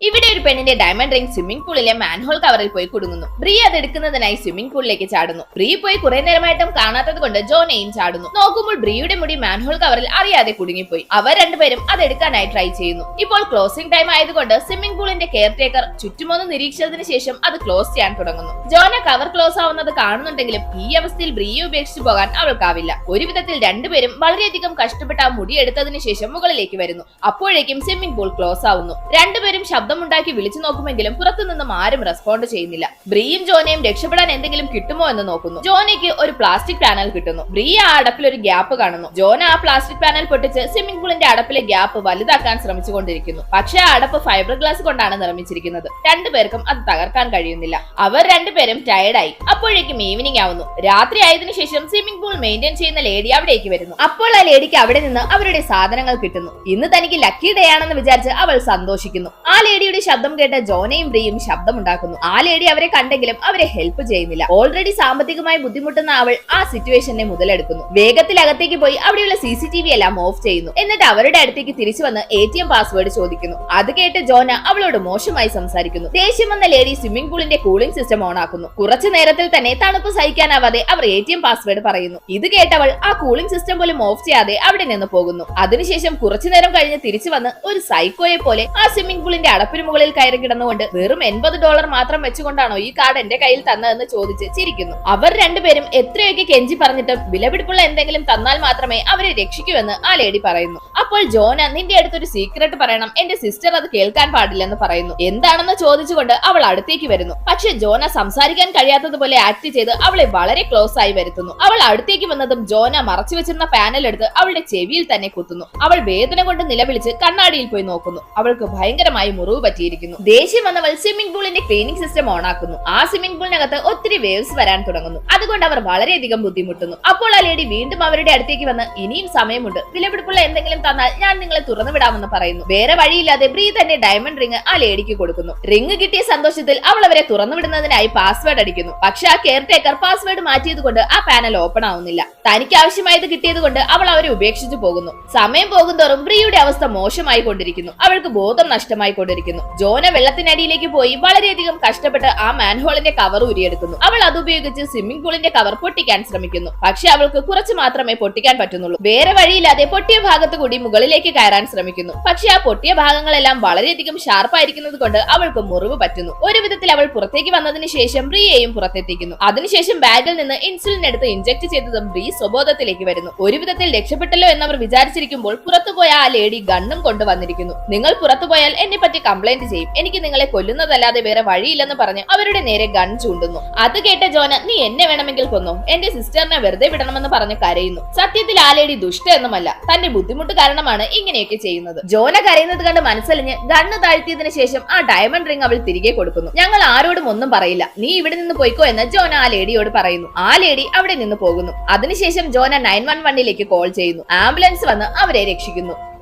ഇവിടെ ഒരു പെണ്ണിന്റെ ഡയമണ്ട് റിംഗ് സ്വിമ്മിംഗ് പൂളിലെ മാൻഹോൾ കവറിൽ പോയി കുടുങ്ങുന്നു. ബ്രീ അത് എടുക്കുന്നതിനായി സ്വിമ്മിംഗ് പൂളിലേക്ക് ചാടുന്നു. ബ്രീ പോയി കുറെ നേരമായിട്ടും കാണാത്തത് കൊണ്ട് ജോനെയും ചാടുന്നു. നോക്കുമ്പോൾ ബ്രീയുടെ മുടി മാൻഹോൾ കവറിൽ അറിയാതെ കുടുങ്ങിപ്പോയി. അവർ രണ്ടുപേരും അത് എടുക്കാനായി ട്രൈ ചെയ്യുന്നു. ഇപ്പോൾ ക്ലോസിംഗ് ടൈം ആയതുകൊണ്ട് സ്വിമ്മിംഗ് പൂളിന്റെ കെയർ ടേക്കർ ചുറ്റുമൊന്ന് നിരീക്ഷിച്ചതിന് ശേഷം അത് ക്ലോസ് ചെയ്യാൻ തുടങ്ങുന്നു. ജോന കവർ ക്ലോസ് ആവുന്നത് കാണുന്നുണ്ടെങ്കിലും ഈ അവസ്ഥയിൽ ബ്രീയെ ഉപേക്ഷിച്ചു പോകാൻ അവൾക്കാവില്ല. ഒരു വിധത്തിൽ രണ്ടുപേരും വളരെയധികം കഷ്ടപ്പെട്ട ആ മുടി എടുത്തതിനു ശേഷം മുകളിലേക്ക് വരുന്നു. അപ്പോഴേക്കും സ്വിമ്മിംഗ് പൂൾ ക്ലോസ് ആവുന്നു. രണ്ടുപേരും ശബ്ദമുണ്ടാക്കി വിളിച്ചു നോക്കുമെങ്കിലും പുറത്തുനിന്നും ആരും റെസ്പോണ്ട് ചെയ്യുന്നില്ല. ബ്രീയും ജോനയും രക്ഷപ്പെടാൻ എന്തെങ്കിലും കിട്ടുമോ എന്ന് നോക്കുന്നു. ജോനയ്ക്ക് ഒരു പ്ലാസ്റ്റിക് പാനൽ കിട്ടുന്നു. ബ്രീ ആ അടപ്പിൽ ഒരു ഗ്യാപ്പ് കാണുന്നു. ജോന ആ പ്ലാസ്റ്റിക് പാനൽ പൊട്ടിച്ച് സ്വിമ്മിംഗ് പൂളിന്റെ അടപ്പിലെ ഗ്യാപ്പ് വലുതാക്കാൻ ശ്രമിച്ചുകൊണ്ടിരിക്കുന്നു. പക്ഷേ ആ അടപ്പ് ഫൈബർ ഗ്ലാസ് കൊണ്ടാണ് നിർമ്മിച്ചിരിക്കുന്നത്. രണ്ടുപേർക്കും അത് തകർക്കാൻ കഴിയുന്നില്ല. അവർ രണ്ടുപേരും ടയർഡായി അപ്പോഴേക്കും ഈവനിങ് ആവുന്നു. രാത്രി ആയതിനു ശേഷം സ്വിമ്മിംഗ് പൂൾ മെയിന്റെയിൻ ചെയ്യുന്ന ലേഡി അവിടേക്ക് വരുന്നു. അപ്പോൾ ആ ലേഡിക്ക് അവിടെ നിന്ന് അവരുടെ സാധനങ്ങൾ കിട്ടുന്നു. ഇന്ന് തനിക്ക് ലക്കി ഡേ ആണെന്ന് വിചാരിച്ച് അവൾ സന്തോഷിക്കുന്നു. ആ ലേഡിയുടെ ശബ്ദം കേട്ട ജോനയും ബ്രിയും ശബ്ദമുണ്ടാക്കുന്നു. ആ ലേഡി അവരെ കണ്ടെങ്കിലും അവരെ ഹെൽപ്പ് ചെയ്യുന്നില്ല. ഓൾറെഡി സാമ്പത്തികമായി ബുദ്ധിമുട്ടുന്ന അവൾ ആ സിറ്റുവേഷനെ മുതലെടുക്കുന്നു. വേഗത്തിൽ അകത്തേക്ക് പോയി അവിടെയുള്ള സി സി ടി വി എല്ലാം ഓഫ് ചെയ്യുന്നു. എന്നിട്ട് അവരുടെ അടുത്തേക്ക് തിരിച്ചു വന്ന് എ ടി എം പാസ്വേഡ് ചോദിക്കുന്നു. അത് കേട്ട് ജോന അവളോട് മോശമായി സംസാരിക്കുന്നു. ദേഷ്യം വന്ന ലേഡി സ്വിമ്മിംഗ് പൂളിന്റെ കൂളിംഗ് സിസ്റ്റം ഓൺ ആക്കുന്നു. കുറച്ചു നേരത്തിൽ തന്നെ തണുപ്പ് സഹിക്കാനാവാതെ അവർ എ ടി എം പാസ്വേഡ് പറയുന്നു. ഇത് കേട്ടവൾ ആ കൂളിംഗ് സിസ്റ്റം പോലും ഓഫ് ചെയ്യാതെ അവിടെ നിന്ന് പോകുന്നു. അതിനുശേഷം കുറച്ചു നേരം കഴിഞ്ഞ് തിരിച്ചു വന്ന് ഒരു സൈക്കോയെ പോലെ ആ സ്വിമ്മിംഗ് പൂളിന്റെ അടപ്പിന് മുകളിൽ കയറി കിടന്നുകൊണ്ട് വെറും എൺപത് ഡോളർ മാത്രം വെച്ചുകൊണ്ടാണോ ഈ കാർഡ് എന്റെ കയ്യിൽ തന്നതെന്ന് ചോദിച്ച് ചിരിക്കുന്നു. അവർ രണ്ടുപേരും എത്രയൊക്കെ കെഞ്ചി പറഞ്ഞിട്ടും വിലപിടിപ്പുള്ള എന്തെങ്കിലും തന്നാൽ മാത്രമേ അവരെ രക്ഷിക്കൂ എന്ന് ആ ലേഡി പറയുന്നു. അപ്പോൾ ജോന നിന്റെ അടുത്തൊരു സീക്രട്ട് പറയണം. എന്റെ സിസ്റ്റർ അത് കേൾക്കാൻ പാടില്ലെന്ന് പറയുന്നു. എന്താണെന്ന് ചോദിച്ചുകൊണ്ട് അവൾ അടുത്തേക്ക് വരുന്നു. പക്ഷെ ജോന സംസാരിക്കാൻ കഴിയാത്തതുപോലെ ആക്ട് ചെയ്ത് അവളെ വളരെ ക്ലോസ് ആയി വരുത്തുന്നു. അവൾ അടുത്തേക്ക് വന്നതും ജോന മറച്ചു വെച്ചിരുന്ന പാനൽ എടുത്ത് അവളുടെ ചെവിയിൽ തന്നെ കുത്തുന്നു. അവൾ വേദന കൊണ്ട് നിലവിളിച്ച് കണ്ണാടിയിൽ പോയി നോക്കുന്നു. അവൾക്ക് ഭയങ്കരമായി മുറിവ് പറ്റിയിരിക്കുന്നു ദേഷ്യം വന്നവൾ സ്വിമ്മിംഗ് പൂളിന്റെ ക്ലീനിങ് സിസ്റ്റം ഓൺ ആക്കുന്നു. ആ സ്വിമ്മിംഗ് പൂളിനകത്ത് ഒത്തിരി വേവ്സ് വരാൻ തുടങ്ങുന്നു. അതുകൊണ്ട് അവർ വളരെയധികം ബുദ്ധിമുട്ടുന്നു. അപ്പോൾ ആ ലേഡി വീണ്ടും അവരുടെ അടുത്തേക്ക് വന്ന് ഇനിയും സമയമുണ്ട്. വിലപിടിപ്പുള്ള എന്തെങ്കിലും തന്നാൽ ഞാൻ നിങ്ങളെ തുറന്നു വിടാമെന്ന് പറയുന്നു. വേറെ വഴിയില്ലാതെ ബ്രീ തന്റെ ഡയമണ്ട് റിംഗ് ആ ലേഡിക്ക് കൊടുക്കുന്നു. റിംഗ് കിട്ടിയ സന്തോഷത്തിൽ അവൾ അവരെ തുറന്നു വിടുന്നതിനായി പാസ്വേഡ് അടിക്കുന്നു. പക്ഷെ ആ കെയർ ടേക്കർ പാസ്വേഡ് മാറ്റിയത് കൊണ്ട് ആ പാനൽ ഓപ്പൺ ആവുന്നില്ല. തനിക്ക് ആവശ്യമായത് കിട്ടിയത് കൊണ്ട് അവൾ അവരെ ഉപേക്ഷിച്ചു പോകുന്നു. സമയം പോകുന്തോറും ബ്രീയുടെ അവസ്ഥ മോശമായി കൊണ്ടിരിക്കുന്നു അവൾക്ക് ബോധം നഷ്ടമായി കൊണ്ടിരിക്കുന്നു ജോന വെള്ളത്തിനടിയിലേക്ക് പോയി വളരെയധികം കഷ്ടപ്പെട്ട് ആ മാൻഹോളിന്റെ കവർ ഉരിയെടുക്കുന്നു അവൾ അത് ഉപയോഗിച്ച് സ്വിമ്മിംഗ് പൂളിന്റെ കവർ പൊട്ടിക്കാൻ ശ്രമിക്കുന്നു. പക്ഷെ അവൾക്ക് കുറച്ച് മാത്രമേ പൊട്ടിക്കാൻ പറ്റുന്നുള്ളൂ. വേറെ വഴിയില്ലാതെ പൊട്ടിയ ഭാഗത്ത് കൂടി മുകളിലേക്ക് കയറാൻ ശ്രമിക്കുന്നു. പക്ഷെ ആ പൊട്ടിയ ഭാഗങ്ങളെല്ലാം വളരെയധികം ഷാർപ്പായിരിക്കുന്നത് കൊണ്ട് അവൾക്ക് മുറിവ് പറ്റുന്നു. ഒരു വിധത്തിൽ അവൾ പുറത്തേക്ക് വന്നതിന് ശേഷം ബ്രിയെയും പുറത്തെത്തിക്കുന്നു. അതിനുശേഷം ബാഗിൽ നിന്ന് ഇൻസുലിൻ എടുത്ത് ഇഞ്ചക്ട് ചെയ്തതും ബ്രി സ്വബോധത്തിലേക്ക് വരുന്നു. ഒരു വിധത്തിൽ രക്ഷപ്പെട്ടല്ലോ എന്നവർ വിചാരിച്ചിരിക്കുമ്പോൾ പുറത്തുപോയ ആ ലേഡി ഗണ്ണും കൊണ്ടുവന്നിരിക്കുന്നു. നിങ്ങൾ പുറത്തുപോയാൽ എന്നെ പറ്റി കംപ്ലൈന്റ് ചെയ്യും. എനിക്ക് നിങ്ങളെ കൊല്ലുന്നതല്ലാതെ വേറെ വഴിയില്ലെന്ന് പറഞ്ഞ് അവരുടെ നേരെ ഗൺ ചൂണ്ടുന്നു. അത് കേട്ട ജോന നീ എന്നെ വേണമെങ്കിൽ കൊന്നു? എന്റെ സിസ്റ്ററിനെ വെറുതെ വിടണമെന്ന് പറഞ്ഞ് കരയുന്നു. സത്യത്തിൽ ആ ലേഡി ദുഷ്ട എന്നുമല്ല തന്റെ ബുദ്ധിമുട്ട് കാരണമാണ് ഇങ്ങനെയൊക്കെ ചെയ്യുന്നത്. ജോന കരയുന്നത് കണ്ട് മനസ്സലിഞ്ഞ് ഗണ്ണ് താഴ്ത്തിയതിനു ശേഷം ആ ഡയമണ്ട് റിംഗ് അവൾ തിരികെ കൊടുക്കുന്നു. ഞങ്ങൾ ആരോടും ഒന്നും പറയില്ല. നീ ഇവിടെ നിന്ന് പോയിക്കോ എന്ന് ജോന ആ ലേഡിയോട് പറയുന്നു. ആ ലേഡി അവിടെ നിന്ന് പോകുന്നു. അതിനുശേഷം ജോന നയൻ വൺ വണ്ണിലേക്ക് കോൾ ചെയ്യുന്നു. ആംബുലൻസ് വന്ന് അവരെ രക്ഷിക്കുന്നു.